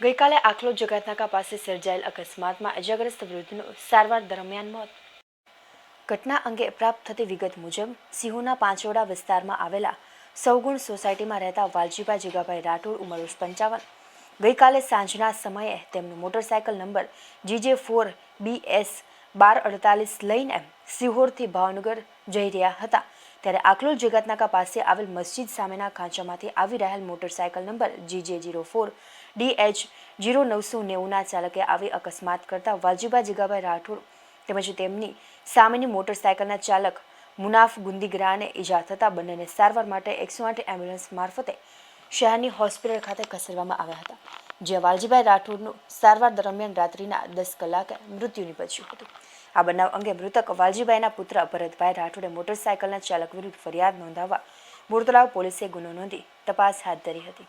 ગઈકાલે આખલો જગતનાકા પાસે સર્જાયેલ અકસ્માતમાં ઇજાગ્રસ્ત વૃદ્ધનું સારવાર દરમિયાન મોત. ઘટના અંગે પ્રાપ્ત થતી વિગત મુજબ, સિંહોના પાંચોડા વિસ્તારમાં આવેલા સૌગુણ સોસાયટીમાં રહેતા વાલજીભાઈ જીગાભાઈ રાઠોડ ઉંમર પંચાવન. ગઈકાલે સાંજના સમયે તેમનું motorcycle number G J four B S બાર અડતાલીસ લઈને સિહોરથી ભાવનગર જઈ રહ્યા હતા. ત્યારે આકલોલ જગતનાકા પાસે આવેલ મસ્જિદ સામેના ખાંચામાંથી આવી રહેલ motorcycle number G J zero four D H zero નવસો નેવુંના ચાલકે આવી અકસ્માત કરતા વાલજીભાઈ જીગાભાઈ રાઠોડ તેમજ તેમની સામેની મોટરસાયકલના ચાલક મુનાફ ગુંદીગરાને ઈજા થતાં બંનેને સારવાર માટે એકસો આઠ એમ્બ્યુલન્સ મારફતે શહેરની હોસ્પિટલ ખાતે ખસેડવામાં આવ્યા હતા. જ્યાં વાલજીભાઈ રાઠોડનું સારવાર દરમિયાન રાત્રિના દસ કલાકે મૃત્યુ નીપજ્યું હતું. આ બનાવ અંગે મૃતક વાલજીભાઈના પુત્ર ભરતભાઈ રાઠોડે મોટરસાયકલના ચાલક વિરુદ્ધ ફરિયાદ નોંધાવવા બોરતળાવ પોલીસે ગુનો નોંધી તપાસ હાથ ધરી હતી.